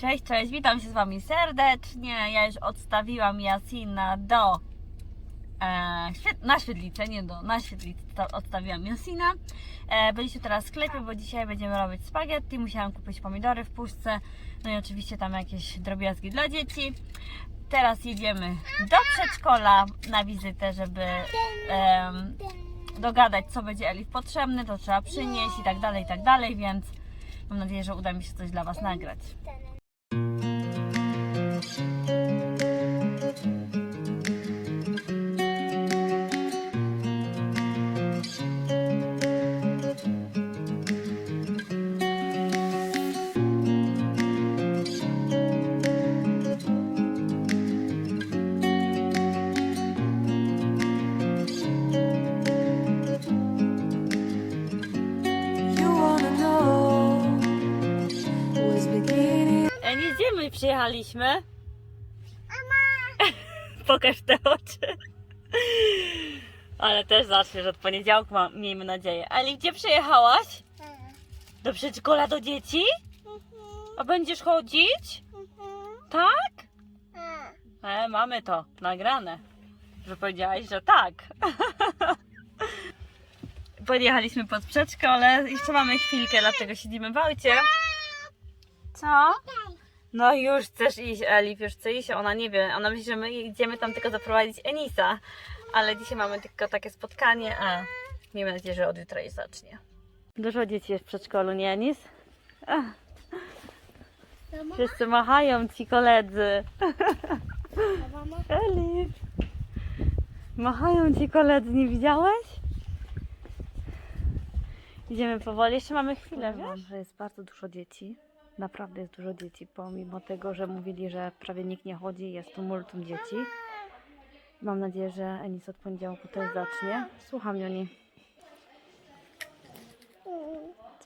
Cześć, cześć, witam się z Wami serdecznie. Ja już odstawiłam Jasina do e, na świetlicę, nie do, na świetlicę odstawiłam Jasina. E, byliśmy teraz w sklepie, bo dzisiaj będziemy robić spaghetti. Musiałam kupić pomidory w puszce, no i oczywiście tam jakieś drobiazgi dla dzieci. Teraz jedziemy do przedszkola na wizytę, żeby em, dogadać, co będzie Elif potrzebne, to trzeba przynieść i tak dalej, i tak dalej, więc mam nadzieję, że uda mi się coś dla Was nagrać. Przyjechaliśmy? Pokaż te oczy. Ale też zaczniesz od poniedziałku, ma, miejmy nadzieję. Ali, gdzie przyjechałaś? Do przedszkola do dzieci? A będziesz chodzić? Tak? E, mamy to nagrane. Że powiedziałaś, że tak. Podjechaliśmy pod przedszkole. Jeszcze mamy chwilkę, dlatego siedzimy w aucie. Co? No już chcesz iść, Elif, już chce iść. Ona nie wie, ona myśli, że my idziemy tam tylko zaprowadzić Enisa. Ale dzisiaj mamy tylko takie spotkanie, a miejmy nadzieję, że od jutra jej zacznie. Dużo dzieci jest w przedszkolu, nie Enis? Ach. Wszyscy machają ci koledzy. Elif. Machają ci koledzy, nie widziałeś? Idziemy powoli, jeszcze mamy chwilę, wiesz? że jest bardzo dużo dzieci. Naprawdę jest dużo dzieci, pomimo tego, że mówili, że prawie nikt nie chodzi, jest tu multum dzieci. Mam nadzieję, że Enis od poniedziałku też zacznie. Słucham, Joni.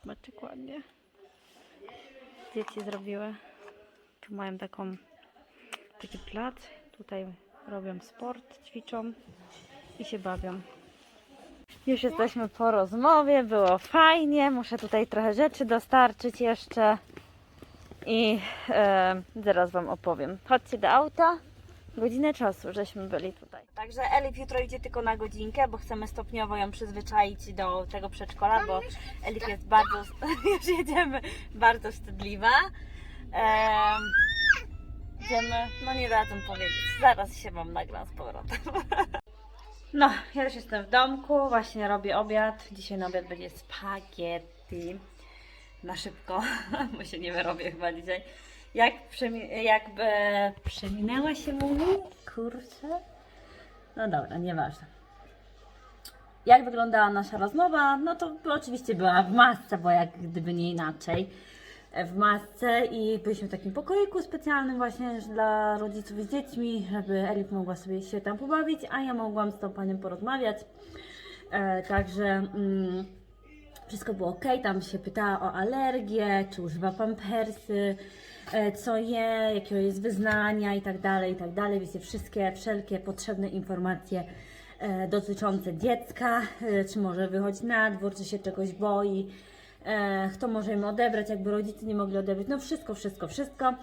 Smaczek ładnie. Dzieci zrobiły. Tu mają taką, taki plac. Tutaj robią sport, ćwiczą i się bawią. Już jesteśmy po rozmowie, było fajnie. Muszę tutaj trochę rzeczy dostarczyć jeszcze i e, zaraz Wam opowiem. Chodźcie do auta. Godzinę czasu, żeśmy byli tutaj. Także Elif jutro idzie tylko na godzinkę, bo chcemy stopniowo ją przyzwyczaić do tego przedszkola, bo Elif jest bardzo, już jedziemy, bardzo wstydliwa. Em, idziemy, no nie radzę powiedzieć, zaraz się Wam nagram z powrotem. No, ja już jestem w domku, właśnie robię obiad. Dzisiaj na obiad będzie spaghetti. Na szybko, bo się nie wyrobię chyba dzisiaj. Jak, przemi- jak e, przeminęła się mówi? Kurczę. No dobra, nieważne. Jak wyglądała nasza rozmowa? No to oczywiście była w masce, bo jak gdyby nie inaczej. E, W masce i byliśmy w takim pokoiku specjalnym właśnie dla rodziców z dziećmi, żeby Elif mogła sobie się tam pobawić, a ja mogłam z tą panią porozmawiać. E, także mm, wszystko było ok. Tam się pytała o alergię, czy używa pampersy, e, co je, jakiego jest wyznania i tak dalej, i tak dalej. Wiecie, wszystkie, wszelkie potrzebne informacje e, dotyczące dziecka, e, czy może wychodzić na dwór, czy się czegoś boi, kto może im odebrać, jakby rodzice nie mogli odebrać. No wszystko, wszystko, wszystko.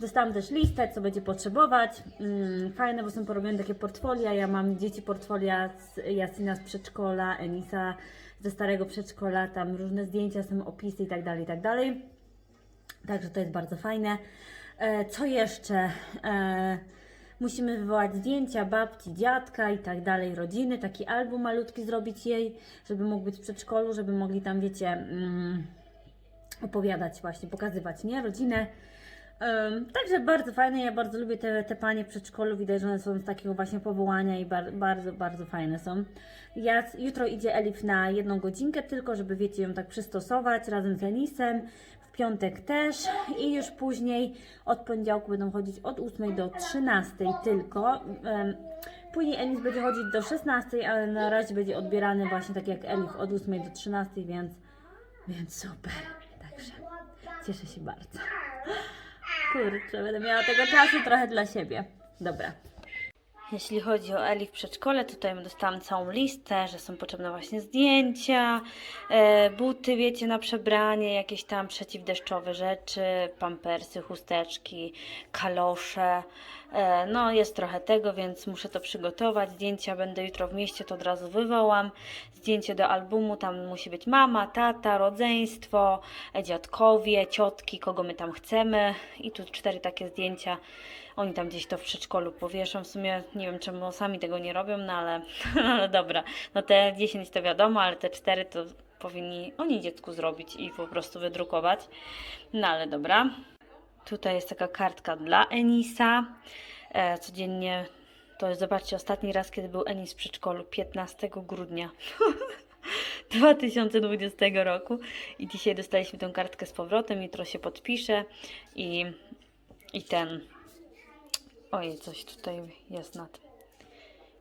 Dostałam też listę, co będzie potrzebować. Mm, fajne, bo są porobione takie portfolia. Ja mam dzieci portfolia z Jasina z przedszkola, Enisa ze starego przedszkola, tam różne zdjęcia, są opisy i tak dalej, i tak dalej. Także to jest bardzo fajne. E, co jeszcze? E, musimy wywołać zdjęcia babci, dziadka i tak dalej, rodziny, taki album malutki zrobić jej, żeby mógł być w przedszkolu, żeby mogli tam, wiecie, mm, opowiadać właśnie, pokazywać, nie? Rodzinę. Także bardzo fajne, ja bardzo lubię te, te panie w przedszkolu, widać, że one są z takiego właśnie powołania i bar, bardzo, bardzo fajne są. Ja, jutro idzie Elif na jedną godzinkę tylko, żeby wiecie, ją tak przystosować razem z Enisem, w piątek też i już później od poniedziałku będą chodzić od 8 do 13 tylko. Później Enis będzie chodzić do 16, ale na razie będzie odbierany właśnie tak jak Elif od 8 do 13, więc, więc super. Także cieszę się bardzo. Kurczę, będę miała tego czasu trochę dla siebie. Dobra. Jeśli chodzi o Eli w przedszkole, tutaj dostałam całą listę, że są potrzebne właśnie zdjęcia, e, buty, wiecie, na przebranie, jakieś tam przeciwdeszczowe rzeczy, pampersy, chusteczki, kalosze. E, no, jest trochę tego, więc muszę to przygotować. Zdjęcia będę jutro w mieście, to od razu wywołam. Zdjęcie do albumu, tam musi być mama, tata, rodzeństwo, e, dziadkowie, ciotki, kogo my tam chcemy. I tu cztery takie zdjęcia. Oni tam gdzieś to w przedszkolu powieszą. W sumie nie wiem, czemu sami tego nie robią, no ale, ale dobra. No te 10 to wiadomo, ale te 4 to powinni oni dziecku zrobić i po prostu wydrukować. No ale dobra. Tutaj jest taka kartka dla Enisa. E, codziennie, to jest, zobaczcie, ostatni raz, kiedy był Enis w przedszkolu, 15 grudnia 2020 roku. I dzisiaj dostaliśmy tę kartkę z powrotem, jutro się podpisze i, i ten... Ojej, coś tutaj jest na tym.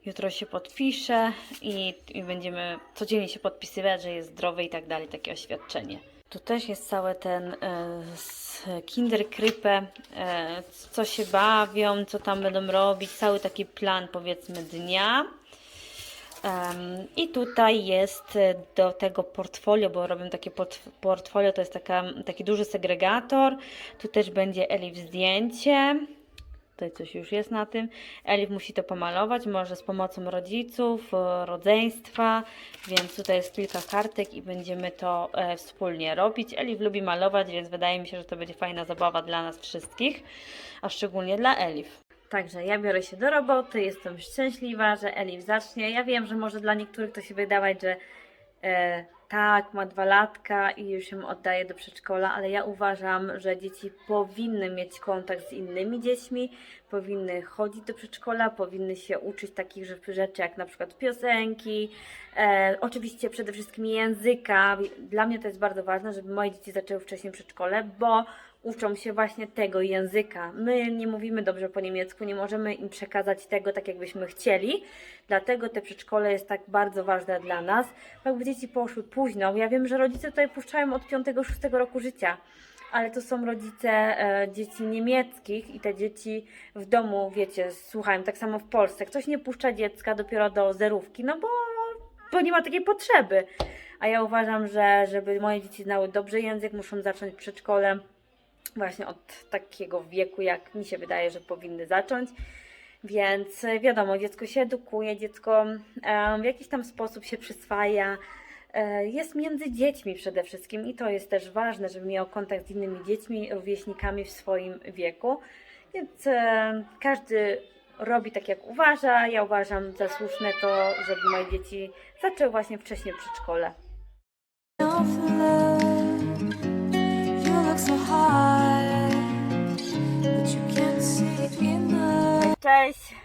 Jutro się podpisze i, i będziemy codziennie się podpisywać, że jest zdrowy i tak dalej, takie oświadczenie. Tu też jest cały ten e, z Kinderkrypę, e, co się bawią, co tam będą robić, cały taki plan powiedzmy dnia. Em, I tutaj jest e, do tego portfolio, bo robię takie port- portfolio, to jest taka, taki duży segregator. Tu też będzie Elif zdjęcie. Tutaj coś już jest na tym. Elif musi to pomalować, może z pomocą rodziców, e, rodzeństwa, więc tutaj jest kilka kartek i będziemy to e, wspólnie robić. Elif lubi malować, więc wydaje mi się, że to będzie fajna zabawa dla nas wszystkich, a szczególnie dla Elif. Także ja biorę się do roboty, jestem szczęśliwa, że Elif zacznie. Ja wiem, że może dla niektórych to się wydawać, że e, tak, ma dwa latka i już ją oddaje do przedszkola, ale ja uważam, że dzieci powinny mieć kontakt z innymi dziećmi, powinny chodzić do przedszkola, powinny się uczyć takich rzeczy jak na przykład piosenki, e, oczywiście przede wszystkim języka. Dla mnie to jest bardzo ważne, żeby moje dzieci zaczęły wcześniej przedszkole, bo uczą się właśnie tego języka. My nie mówimy dobrze po niemiecku, nie możemy im przekazać tego tak, jakbyśmy chcieli. Dlatego te przedszkole jest tak bardzo ważne dla nas. Jakby dzieci poszły późno, ja wiem, że rodzice tutaj puszczają od 5-6 roku życia, ale to są rodzice e, dzieci niemieckich i te dzieci w domu, wiecie, słuchają, tak samo w Polsce. Ktoś nie puszcza dziecka dopiero do zerówki, no bo, bo nie ma takiej potrzeby. A ja uważam, że żeby moje dzieci znały dobrze język, muszą zacząć przedszkole właśnie od takiego wieku, jak mi się wydaje, że powinny zacząć. Więc e, wiadomo, dziecko się edukuje, dziecko e, w jakiś tam sposób się przyswaja, e, jest między dziećmi przede wszystkim i to jest też ważne, żeby miał kontakt z innymi dziećmi, rówieśnikami w swoim wieku. Więc każdy robi tak jak uważa. Ja uważam za słuszne to, żeby moje dzieci zaczęły właśnie wcześniej w przedszkole. Cześć!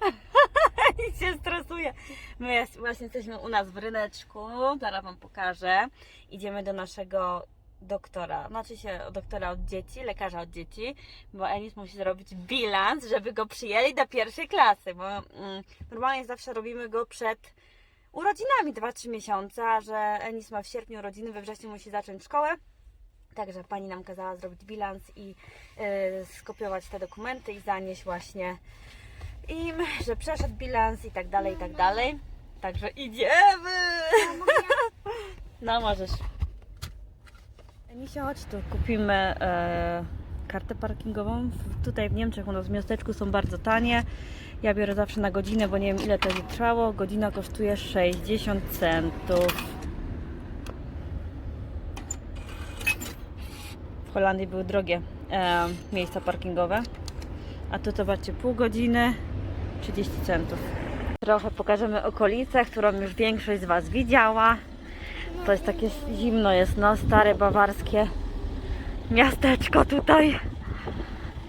I się stresuje. My właśnie jesteśmy u nas w ryneczku. Zaraz Wam pokażę. Idziemy do naszego doktora. Znaczy się doktora od dzieci, lekarza od dzieci, bo Enis musi zrobić bilans, żeby go przyjęli do pierwszej klasy, bo mm, normalnie zawsze robimy go przed urodzinami 2-3 miesiące, a że Enis ma w sierpniu urodziny, we wrześniu musi zacząć szkołę. Także pani nam kazała zrobić bilans i y, skopiować te dokumenty i zanieść właśnie im, że przeszedł bilans i tak dalej, i tak dalej. Także idziemy! No możesz. Misia, chodź tu. Kupimy e, kartę parkingową. Tutaj w Niemczech u nas w miasteczku są bardzo tanie. Ja biorę zawsze na godzinę, bo nie wiem ile to trwało. Godzina kosztuje 60 centów. W Holandii były drogie e, miejsca parkingowe. A tu zobaczcie, pół godziny 30 centów. Trochę pokażemy okolicę, którą już większość z Was widziała. To jest takie zimno jest, no, stare bawarskie miasteczko tutaj.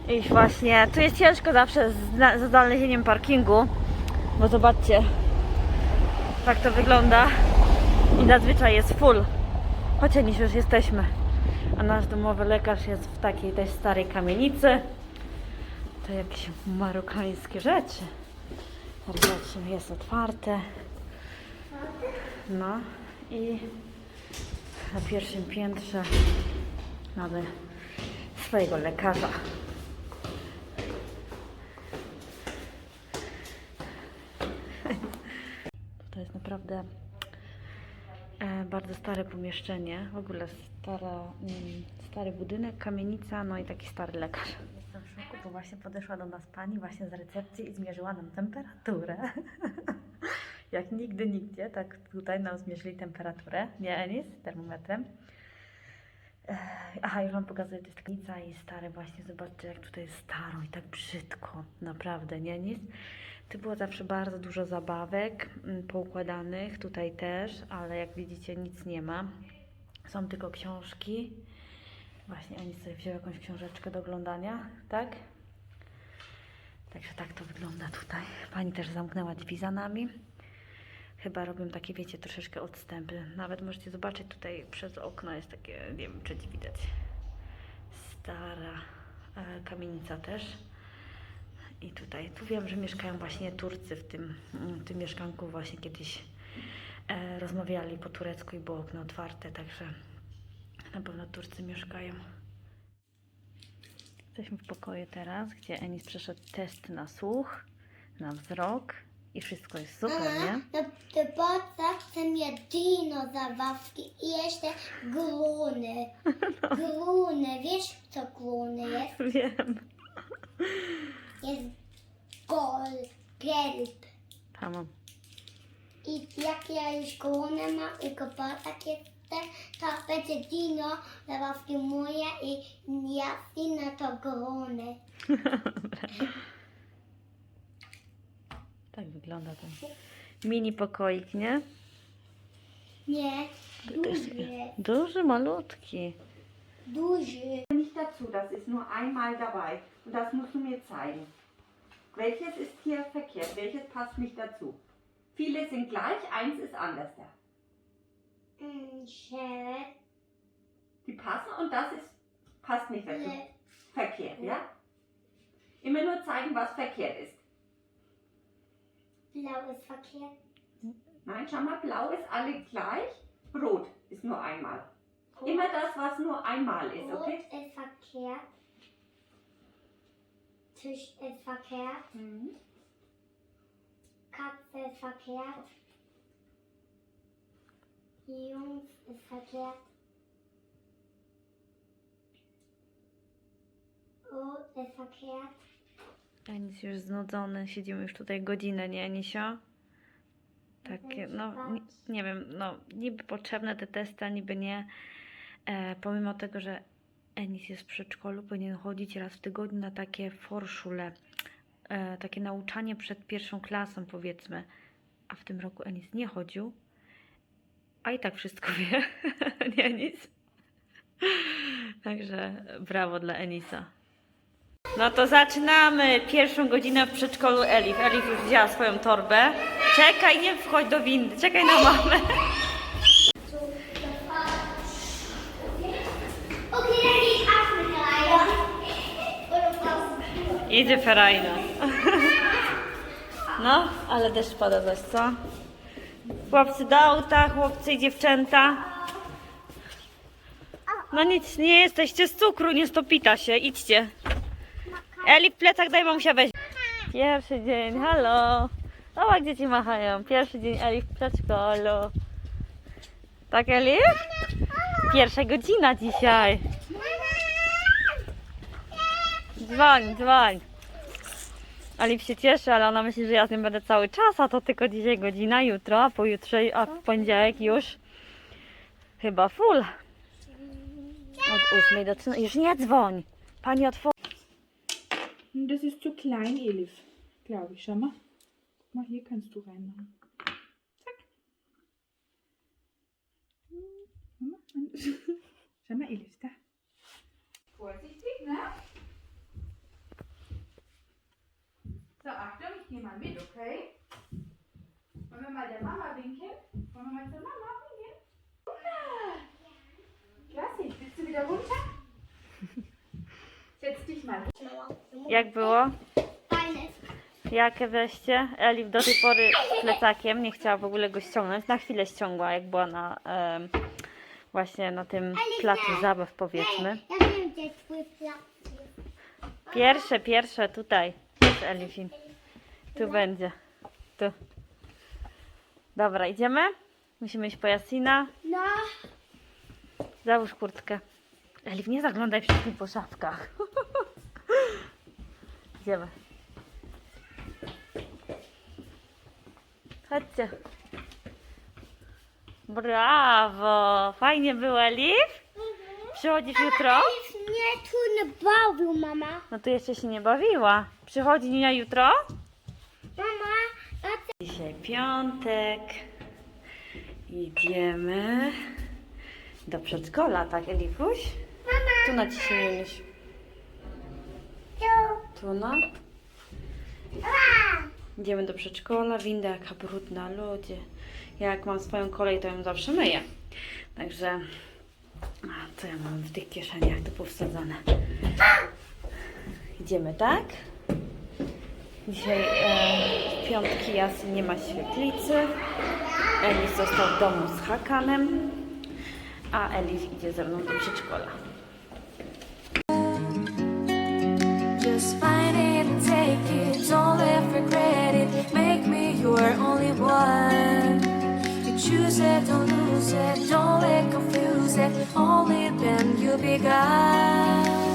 I właśnie, tu jest ciężko zawsze z znalezieniem parkingu, bo zobaczcie, tak to wygląda i zazwyczaj jest full, chociaż niż już jesteśmy a nasz domowy lekarz jest w takiej też starej kamienicy. To jakieś marokańskie rzeczy. Zobaczmy, jest otwarte. No i na pierwszym piętrze mamy swojego lekarza. To jest naprawdę bardzo stare pomieszczenie. W ogóle stara, mm, stary budynek, kamienica, no i taki stary lekarz. Jestem w szoku, bo właśnie podeszła do nas pani właśnie z recepcji i zmierzyła nam temperaturę. Jak nigdy nigdzie, tak tutaj nam zmierzyli temperaturę. Nie, Enis? Termometrem. Aha, już Wam pokazuję, to jest i stare właśnie, zobaczcie jak tutaj jest staro i tak brzydko, naprawdę, nie? Nic. Tu było zawsze bardzo dużo zabawek mm, poukładanych, tutaj też, ale jak widzicie nic nie ma. Są tylko książki. Właśnie Ani sobie wziął jakąś książeczkę do oglądania, tak? Także tak to wygląda tutaj. Pani też zamknęła drzwi za nami. Chyba robią takie, wiecie, troszeczkę odstępy. Nawet możecie zobaczyć tutaj przez okno jest takie, nie wiem czy widać, stara e, kamienica też. I tutaj, tu wiem, że mieszkają właśnie Turcy w tym, mm, w tym mieszkanku właśnie kiedyś e, rozmawiali po turecku i było okno otwarte, także na pewno Turcy mieszkają. Jesteśmy w pokoju teraz, gdzie Enis przeszedł test na słuch, na wzrok i wszystko jest super, nie? Na typoca chcę mieć dino zabawki i jeszcze gluny. Gluny, wiesz co gluny jest? Wiem. Jest gol, gelb. Tam. I jak ja już gluny mam i kopatak jestem, to będzie dino zabawki moje i ja na to gluny. Tak wygląda ten mini pokoik, nie? Nie, duży, duży, malutki. duży. nicht dazu, das ist nur einmal dabei. Und das musst du mir zeigen. Welches ist hier verkehrt? Welches passt nicht dazu? Viele sind gleich, eins ist anders da. Die passen und das ist, passt nicht dazu. Verkehrt, ja? Immer nur zeigen, was verkehrt ist. blau ist verkehrt. Nein, schau mal, blau ist alle gleich, rot ist nur einmal. Immer das, was nur einmal ist, Rot okay? ist verkehrt. Tisch ist verkehrt. Mhm. Katze ist verkehrt. Jungs ist verkehrt. Rot ist verkehrt. Enis już znudzony, siedzimy już tutaj godzinę, nie Enisio? Takie, no nie, nie wiem, no niby potrzebne te testy, niby nie. E, pomimo tego, że Enis jest w przedszkolu, powinien chodzić raz w tygodniu na takie forszule, e, takie nauczanie przed pierwszą klasą powiedzmy. A w tym roku Enis nie chodził, a i tak wszystko wie, nie Enis? Także brawo dla Enisa. No to zaczynamy pierwszą godzinę w przedszkolu Elif. Elif już wzięła swoją torbę. Czekaj, nie wchodź do windy, czekaj na mamę. Okay, dann gehe ich auch mit rein. Oder Jedzie ferajna. No, ale deszcz pada dość, co? Chłopcy do auta, chłopcy i dziewczęta. No nic, nie jesteście z cukru, nie stopita się, idźcie. Eli, plecak daj mamusia weź. Pierwszy dzień, halo. Zobacz, dzieci machają. Pierwszy dzień Eli w przedszkolu. Tak, Eli? Pierwsza godzina dzisiaj. Dzwoń, dzwoń. Alif się cieszy, ale ona myśli, że ja z nim będę cały czas, a to tylko dzisiaj godzina, jutro, a pojutrze, a w poniedziałek już chyba full. Od ósmej do trzynastej. Już nie dzwoń. Pani otworzy. Das ist zu klein, Elif, glaube ich. Schau mal. Guck mal, hier kannst du reinmachen. Zack. Hm, Schau mal. Schau mal, Elif, da. Vorsichtig, ne? So, Achtung, ich gehe mal mit, okay? Wollen wir mal der Mama winken? Wollen wir mal zur Mama winken? Wunder! Klasse, willst du wieder runter? Setz dich mal Jak było? Fajne. Jakie wejście? Elif do tej pory z plecakiem nie chciała w ogóle go ściągnąć. Na chwilę ściągła, jak była na em, właśnie na tym placu zabaw powiedzmy. Ja wiem, gdzie twój plac. Pierwsze, pierwsze tutaj. Jest Elifin. Tu będzie. Tu. Dobra, idziemy? Musimy iść po Jasina. No. Załóż kurtkę. Elif, nie zaglądaj wszystkim po szafkach. Idziemy. Chodźcie. Brawo! Fajnie było, Elif? Przychodzisz jutro? Elif mnie tu nie bawił, mama. No tu jeszcze się nie bawiła. Przychodzi Nina jutro? Mama, a. Dzisiaj piątek. Idziemy do przedszkola, tak Elifuś? Mama, Tu naciśnij. tu. Tu no. A! Idziemy do przedszkola, winda jaka brudna, ludzie. Ja jak mam swoją kolej, to ją zawsze myję. Także, a co ja mam w tych kieszeniach tu powsadzone? Idziemy, tak? Dzisiaj e, w piątki Jasy nie ma świetlicy. Elif został w domu z Hakanem, a Elif idzie ze mną do przedszkola. Just find it and take it. Don't let regret it. Make me your only one. You choose it, don't lose it. Don't let confuse it. Only then you'll be gone.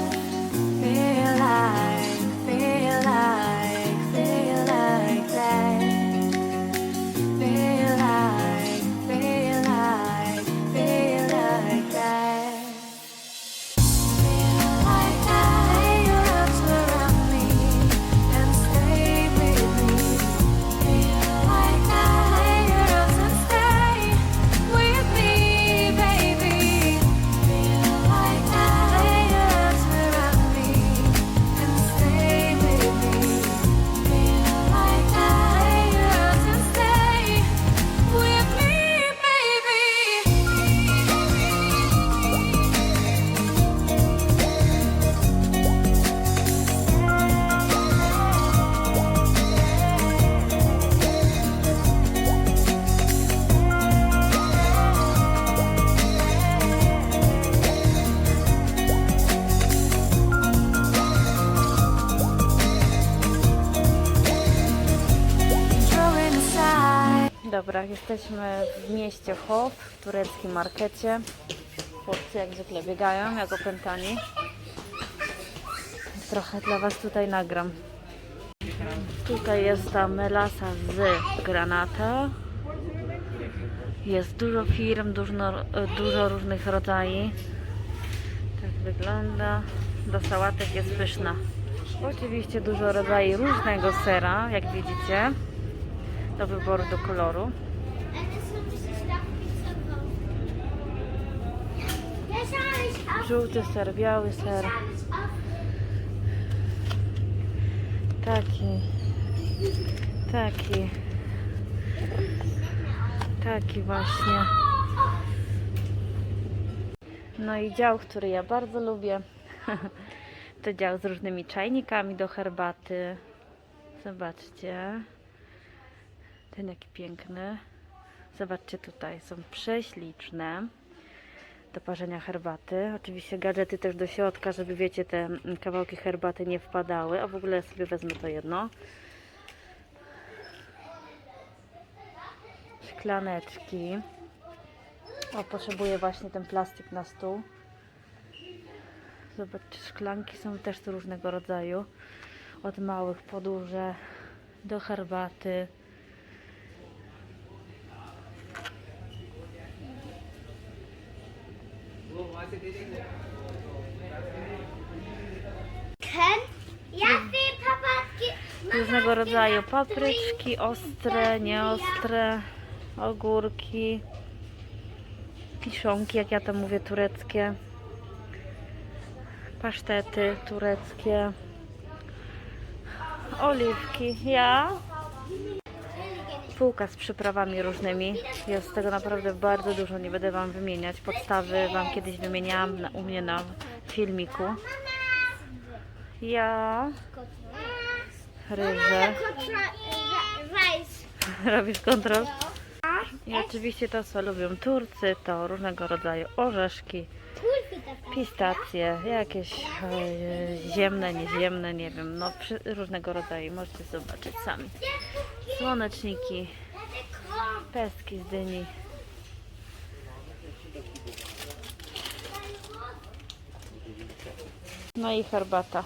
Jesteśmy w mieście Hof, w tureckim markecie. Chłopcy jak zwykle biegają, jak opętani. Trochę dla Was tutaj nagram. Tutaj jest ta melasa z granata. Jest dużo firm, dużo, dużo różnych rodzajów. Tak wygląda. Do sałatek jest pyszna. Oczywiście dużo rodzajów różnego sera, jak widzicie do wyboru do koloru. A to są przystawki sobą. Ja sam już Żółty ser, biały ser, taki, taki, taki właśnie. No i dział, który ja bardzo lubię, to dział z różnymi czajnikami do herbaty. Zobaczcie, ten jaki piękny. Zobaczcie tutaj, są prześliczne do parzenia herbaty. Oczywiście gadżety też do środka, żeby wiecie, te kawałki herbaty nie wpadały. A w ogóle sobie wezmę to jedno. Szklaneczki. O, potrzebuję właśnie ten plastik na stół. Zobaczcie, szklanki są też tu różnego rodzaju. Od małych po duże, do herbaty. Ken? Ja chcę papatki. Różnego rodzaju papryczki, ostre, nieostre, ogórki, kiszonki, jak ja to mówię, tureckie, pasztety tureckie, oliwki, ja. Półka z przyprawami różnymi. Jest tego naprawdę bardzo dużo, nie będę Wam wymieniać. Podstawy Wam kiedyś wymieniałam u mnie na filmiku. Ja, ryże. Robisz kontrol? I oczywiście to, co lubią Turcy, to różnego rodzaju orzeszki, pistacje, jakieś e, ziemne, nieziemne, nie wiem, no przy, różnego rodzaju, możecie zobaczyć sami. Słoneczniki, Pestki z dyni. No i herbata.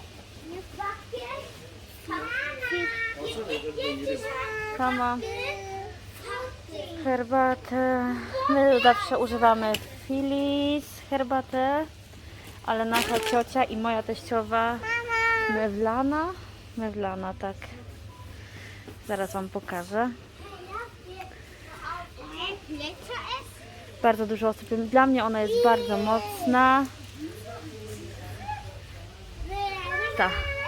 Kama. Herbatę. My zawsze używamy Filis herbatę, ale nasza ciocia i moja teściowa mewlana. Mewlana, tak. Zaraz Wam pokażę. Bardzo dużo osób. Dla mnie ona jest bardzo mocna. Ta. Tak,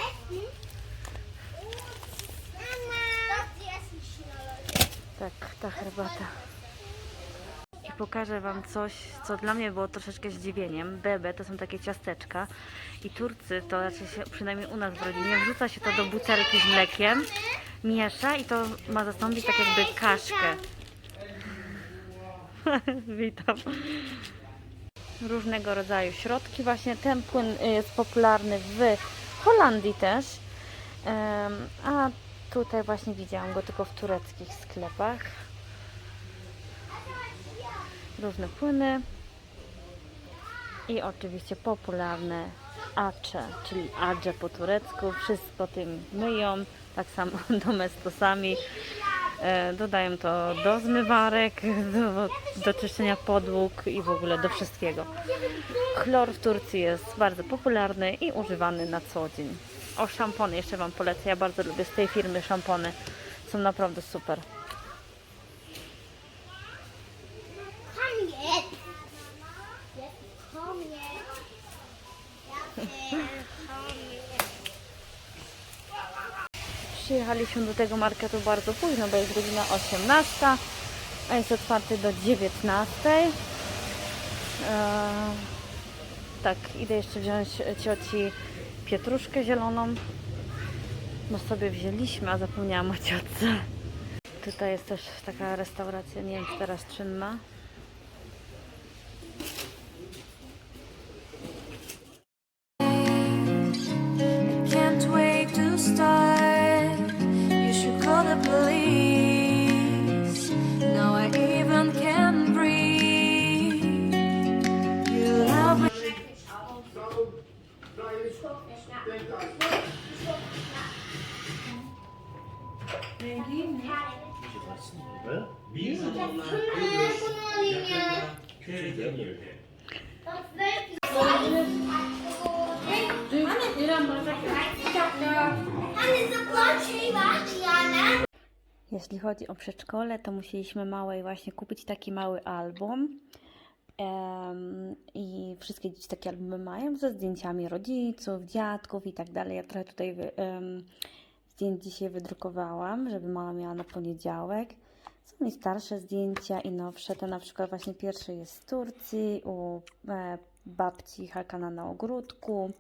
ta herbata. I pokażę Wam coś, co dla mnie było troszeczkę zdziwieniem. Bebe to są takie ciasteczka i Turcy, to raczej się, przynajmniej u nas w rodzinie, wrzuca się to do butelki z mlekiem, miesza i to ma zastąpić tak jakby kaszkę. Witam. Różnego rodzaju środki. Właśnie ten płyn jest popularny w Holandii też. A tutaj właśnie widziałam go tylko w tureckich sklepach. Różne płyny. I oczywiście popularne acze, czyli adże po turecku. Wszystko tym myją, tak samo domestosami. E, Dodają to do zmywarek, do, do czyszczenia podłóg i w ogóle do wszystkiego. Chlor w Turcji jest bardzo popularny i używany na co dzień. O szampony jeszcze Wam polecę. Ja bardzo lubię z tej firmy szampony. Są naprawdę super. Przyjechaliśmy do tego marketu bardzo późno, bo jest godzina 18, a jest otwarty do 19. Eee, tak, idę jeszcze wziąć cioci pietruszkę zieloną, bo sobie wzięliśmy, a zapomniałam o ciotce. Tutaj jest też taka restauracja, nie wiem czy teraz czynna. Jeśli chodzi o przedszkole, to musieliśmy małej właśnie kupić taki mały album. Em, I wszystkie dzieci takie albumy mają ze zdjęciami rodziców, dziadków i tak dalej. Ja trochę tutaj em, zdjęć dzisiaj wydrukowałam, żeby mama miała na poniedziałek. Są i starsze zdjęcia i nowsze. To na przykład właśnie pierwsze jest z Turcji, u e, babci Hakana na ogródku.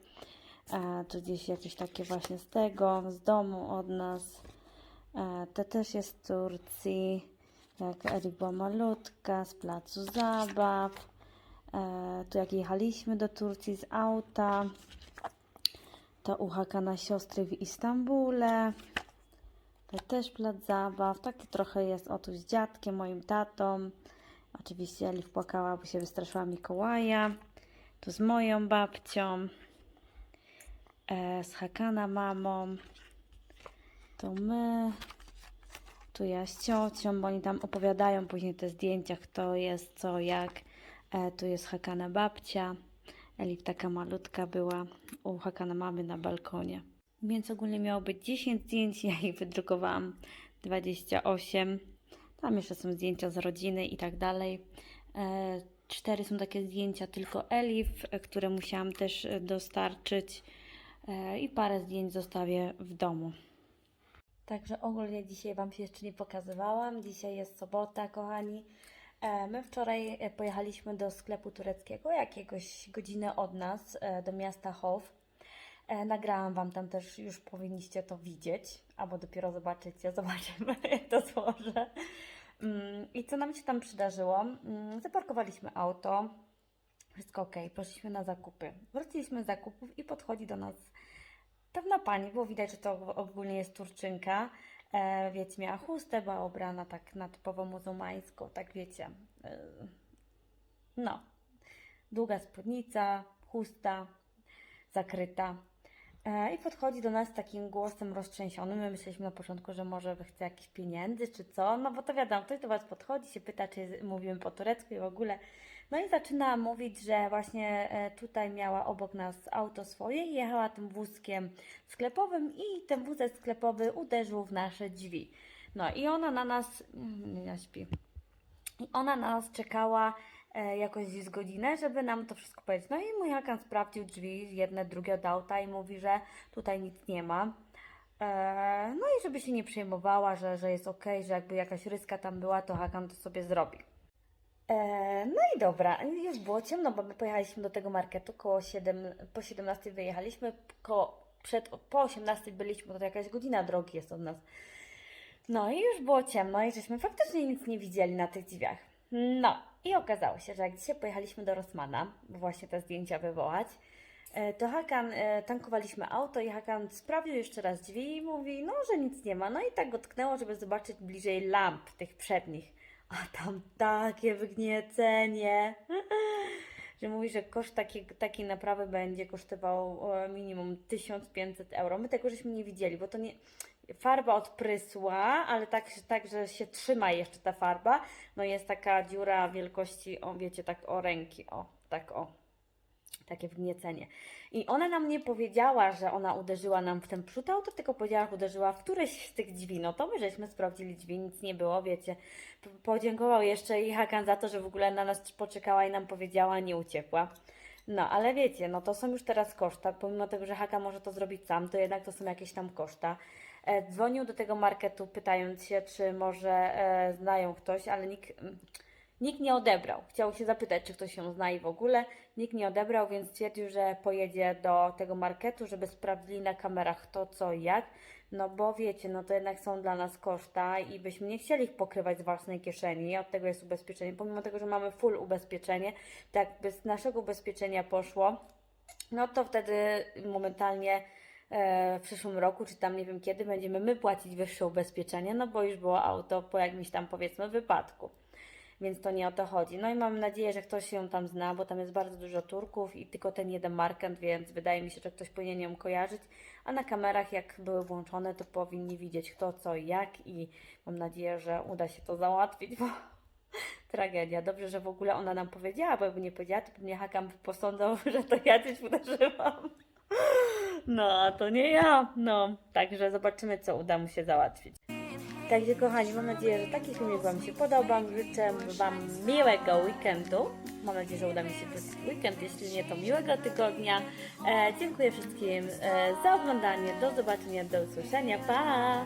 E, czy gdzieś jakieś takie właśnie z tego, z domu od nas. E, To też jest z Turcji, jak Eli była malutka, z placu zabaw. E, Tu jak jechaliśmy do Turcji z auta, to u Hakana siostry w Istambule. To też plac zabaw. Taki trochę jest o tu z dziadkiem, moim tatą. Oczywiście Eli płakała, bo się wystraszyła Mikołaja. Tu z moją babcią. E, z Hakana mamą. To my. Tu ja z ciocią, bo oni tam opowiadają później te zdjęcia, kto jest, co, jak. E, tu jest Hakana babcia. Elif taka malutka była u Hakana mamy na balkonie. Więc ogólnie miało być 10 zdjęć, ja ich wydrukowałam 28. Tam jeszcze są zdjęcia z rodziny i tak dalej. E, Cztery są takie zdjęcia tylko Elif, e, które musiałam też e, dostarczyć. E, I parę zdjęć zostawię w domu. Także ogólnie dzisiaj Wam się jeszcze nie pokazywałam. Dzisiaj jest sobota, kochani. E, My wczoraj e, pojechaliśmy do sklepu tureckiego, jakiegoś godzinę od nas, e, do miasta Hof. Nagrałam Wam tam też, już powinniście to widzieć, albo dopiero zobaczycie, zobaczymy jak to złożę. Mm, I co nam się tam przydarzyło? Mm, Zaparkowaliśmy auto, wszystko ok, poszliśmy na zakupy. Wróciliśmy z zakupów i podchodzi do nas pewna pani, było widać, że to ogólnie jest Turczynka. E, miała chustę, była ubrana tak na typowo muzułmańską, tak wiecie. E, no, długa spódnica, chusta, zakryta. E, I podchodzi do nas takim głosem roztrzęsionym. My myśleliśmy na początku, że może chce jakichś pieniędzy czy co. No bo to wiadomo, ktoś do Was podchodzi, się pyta, czy mówimy po turecku i w ogóle. No i zaczyna mówić, że właśnie e, tutaj miała obok nas auto swoje i jechała tym wózkiem sklepowym i ten wózek sklepowy uderzył w nasze drzwi. No i ona na nas, mm, nie śpi, i ona na nas czekała e, jakoś z godzinę, żeby nam to wszystko powiedzieć. No i mój Hakan sprawdził drzwi, jedne, drugie od auta i mówi, że tutaj nic nie ma. E, no i żeby się nie przejmowała, że, że jest ok, że jakby jakaś ryska tam była, to Hakan to sobie zrobi. E, no i dobra, już było ciemno, bo my pojechaliśmy do tego marketu koło 7, po 17 wyjechaliśmy, koło, przed, po 18 byliśmy, to jakaś godzina drogi jest od nas. No i już było ciemno i żeśmy faktycznie nic nie widzieli na tych drzwiach. No i okazało się, że jak dzisiaj pojechaliśmy do Rosmana, bo właśnie te zdjęcia wywołać, e, to Hakan, e, tankowaliśmy auto i Hakan sprawdził jeszcze raz drzwi i mówi, no, że nic nie ma. No i tak go tknęło, żeby zobaczyć bliżej lamp tych przednich. A tam takie wgniecenie, że mówi, że koszt takiej, takiej naprawy będzie kosztował e, minimum 1500 euro. My tego żeśmy nie widzieli, bo to nie... Farba odprysła, ale tak, tak, że się trzyma jeszcze ta farba. No jest taka dziura wielkości, o wiecie, tak o ręki, o, tak o takie wgniecenie. I ona nam nie powiedziała, że ona uderzyła nam w ten przód auto, tylko powiedziała, że uderzyła w któreś z tych drzwi. No to my żeśmy sprawdzili drzwi, nic nie było, wiecie. Podziękował jeszcze i Hakan za to, że w ogóle na nas poczekała i nam powiedziała, nie uciekła. No, ale wiecie, no to są już teraz koszta. Pomimo tego, że Hakan może to zrobić sam, to jednak to są jakieś tam koszta. E, dzwonił do tego marketu, pytając się, czy może e, znają ktoś, ale nikt, mm, nikt nie odebrał. Chciał się zapytać, czy ktoś ją zna i w ogóle. Nikt nie odebrał, więc stwierdził, że pojedzie do tego marketu, żeby sprawdzili na kamerach to, co i jak. No bo wiecie, no to jednak są dla nas koszta i byśmy nie chcieli ich pokrywać z własnej kieszeni. Od tego jest ubezpieczenie. Pomimo tego, że mamy full ubezpieczenie, to jakby z naszego ubezpieczenia poszło, no to wtedy momentalnie e, w przyszłym roku, czy tam nie wiem kiedy, będziemy my płacić wyższe ubezpieczenie, no bo już było auto po jakimś tam powiedzmy wypadku. Więc to nie o to chodzi. No i mam nadzieję, że ktoś ją tam zna, bo tam jest bardzo dużo Turków i tylko ten jeden markant, więc wydaje mi się, że ktoś powinien ją kojarzyć. A na kamerach, jak były włączone, to powinni widzieć kto, co i jak i mam nadzieję, że uda się to załatwić, bo tragedia. Dobrze, że w ogóle ona nam powiedziała, bo jakby nie powiedziała, to pewnie Hakam posądzał, że to ja coś uderzyłam. No, to nie ja. No, także zobaczymy, co uda mu się załatwić. Także kochani, mam nadzieję, że taki filmik Wam się podoba. Życzę Wam miłego weekendu. Mam nadzieję, że uda mi się wrócić weekend, jeśli nie, to miłego tygodnia. E, dziękuję wszystkim e, za oglądanie. Do zobaczenia, do usłyszenia. Pa!